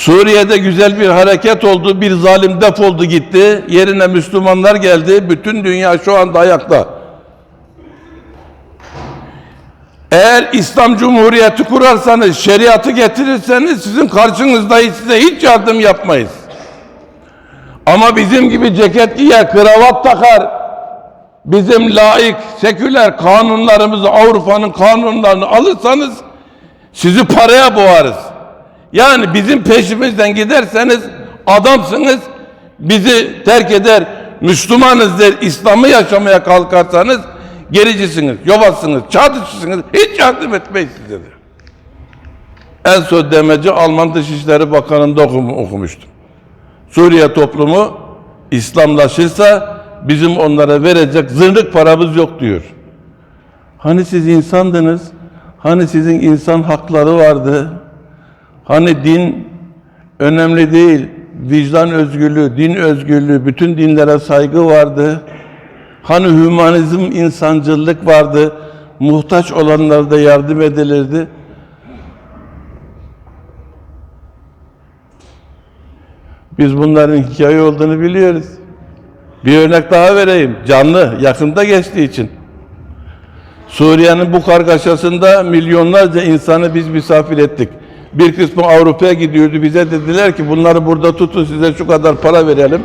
Suriye'de güzel bir hareket oldu, bir zalim defoldu gitti. Yerine Müslümanlar geldi. Bütün dünya şu anda ayakta. Eğer İslam Cumhuriyeti kurarsanız, şeriatı getirirseniz sizin karşınızda hiç- size hiç yardım yapmayız. Ama bizim gibi ceket giyer, kravat takar, bizim laik, seküler kanunlarımızı, Avrupa'nın kanunlarını alırsanız sizi paraya boğarız. Yani bizim peşimizden giderseniz adamsınız, bizi terk eder, Müslümanız der, İslam'ı yaşamaya kalkarsanız gericisiniz, yobazsınız, çatışçısınız, hiç yardım etmeyiz size de. En son demeci Alman Dışişleri Bakanı'nda okum, okumuştum. Suriye toplumu İslamlaşırsa bizim onlara verecek zırnık paramız yok diyor. Hani siz insandınız? Hani sizin insan hakları vardı? Hani din önemli değil, vicdan özgürlüğü, din özgürlüğü, bütün dinlere saygı vardı. Hani hümanizm, insancılık vardı. Muhtaç olanlara da yardım edilirdi. Biz bunların hikaye olduğunu biliyoruz. Bir örnek daha vereyim. Canlı, yakında geçtiği için. Suriye'nin bu kargaşasında milyonlarca insanı biz misafir ettik. Bir kısmı Avrupa'ya gidiyordu. Bize dediler ki bunları burada tutun size şu kadar para verelim.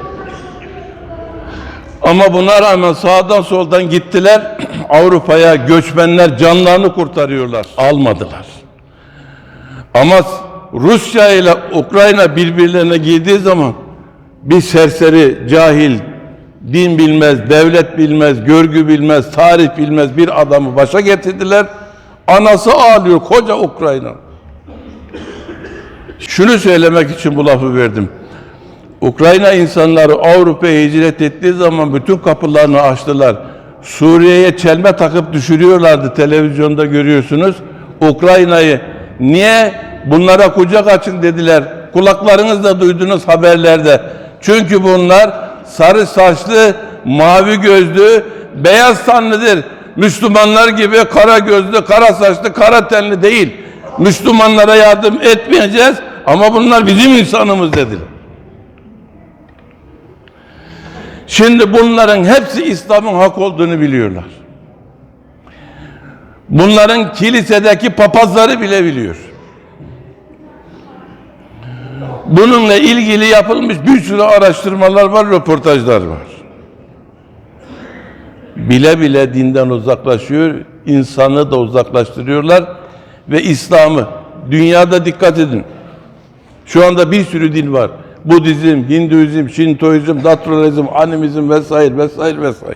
Ama buna rağmen sağdan soldan gittiler. Avrupa'ya göçmenler canlarını kurtarıyorlar. Almadılar. Ama Rusya ile Ukrayna birbirlerine girdiği zaman bir serseri, cahil, din bilmez, devlet bilmez, görgü bilmez, tarih bilmez bir adamı başa getirdiler. Anası ağlıyor koca Ukrayna. Şunu söylemek için bu lafı verdim. Ukrayna insanları Avrupa'ya hicret ettiği zaman bütün kapılarını açtılar. Suriye'ye çelme takıp düşürüyorlardı televizyonda görüyorsunuz. Ukrayna'yı niye bunlara kucak açın dediler. Kulaklarınızla duydunuz haberlerde. Çünkü bunlar sarı saçlı, mavi gözlü, beyaz tenlidir. Müslümanlar gibi kara gözlü, kara saçlı, kara tenli değil. Müslümanlara yardım etmeyeceğiz ama bunlar bizim insanımız dediler. Şimdi bunların hepsi İslam'ın hak olduğunu biliyorlar. Bunların kilisedeki papazları bile biliyor. Bununla ilgili yapılmış bir sürü araştırmalar var, röportajlar var. Bile bile dinden uzaklaşıyor, insanı da uzaklaştırıyorlar ve İslam'ı dünyada dikkat edin. Şu anda bir sürü din var. Budizm, Hinduizm, Şintoizm, Naturalizm, Animizm vesaire vesaire vesaire.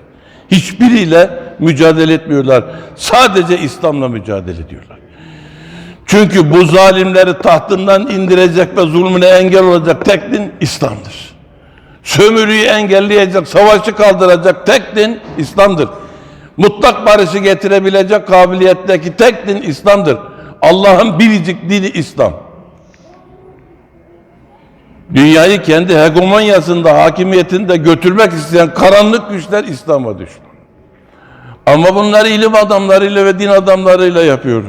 Hiçbiriyle mücadele etmiyorlar. Sadece İslam'la mücadele ediyorlar. Çünkü bu zalimleri tahtından indirecek ve zulmüne engel olacak tek din İslam'dır. Sömürüyü engelleyecek, savaşı kaldıracak tek din İslam'dır. Mutlak barışı getirebilecek kabiliyetteki tek din İslam'dır. Allah'ın biricik dini İslam. Dünyayı kendi hegemonyasında, hakimiyetinde götürmek isteyen karanlık güçler İslam'a düşman. Ama bunları ilim adamlarıyla ve din adamlarıyla yapıyor.